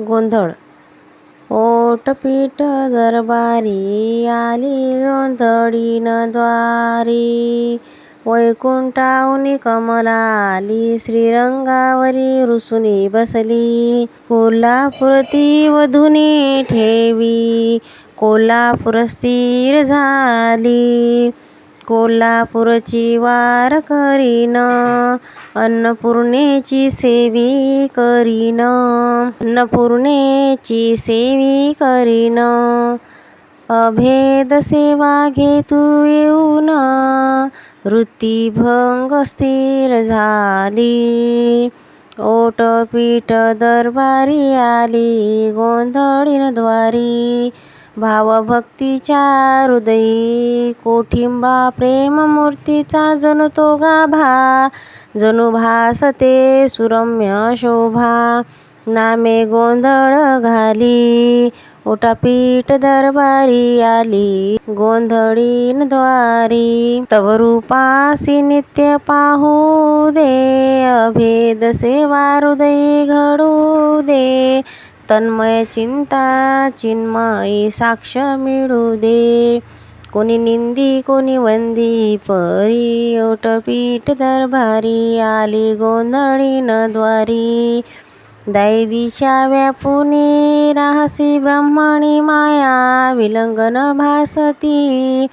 गोंधळ. ओटपीट दरबारी आली गोंधळीन द्वारी. वैकुंठाहून कमला आली श्रीरंगावरी रुसुनी बसली. कोल्हापुरती वधुनी वधूनी ठेवी. कोल्हापूर स्थिर झाली. कोल्हापूरची वार करीन अन्नपूर्णेची सेवी करीन अन्नपूर्णेची सेवी करीन. अभेद सेवा घे तू येऊन वृत्तीभंग स्थिर झाली. ओटपीठ दरबारी आली गोंधळीन द्वारी भावभक्तीच्या हृदयी कोठिंबा प्रेममूर्तीचा जणू तो गाभा जणू भासते सुरम्य शोभा. नामे गोंधळ घाली ओटापीठ दरबारी आली गोंधळीन द्वारी. तव रूपासी नित्य पाहू दे अभेद सेवा हृदयी घडू दे. तन्मय चिंता चिन्मयी साक्ष मिळू दे. कोणी निंदी कोणी वंदी परी ओटपीठ दरबारी आली गोंधळीन द्वारी. दैवीच्या व्यापुनी राहसी ब्रह्मणी माया विलंगन भासती.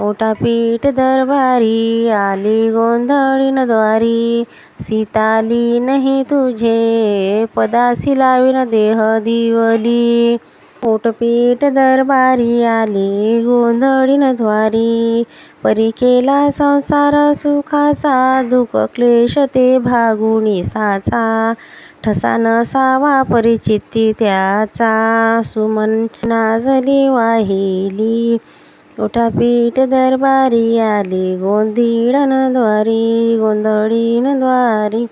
ओटापीठ दरबारी आली गोंधळीन द्वारी. सीताली नाही तुझे पदासी लावीन देह दिवली. ओटपीठ दरबारी आली गोंधळीन द्वारी. परी केला संसार सुखाचा दुःख क्लेश ते भागुणी साचा. ठसा नसावा परिचिती त्याचा. सुमन नाजली वाहिली. ओटापीठ दरबारी आली गोंधळीन द्वारी गोंधळीन द्वारी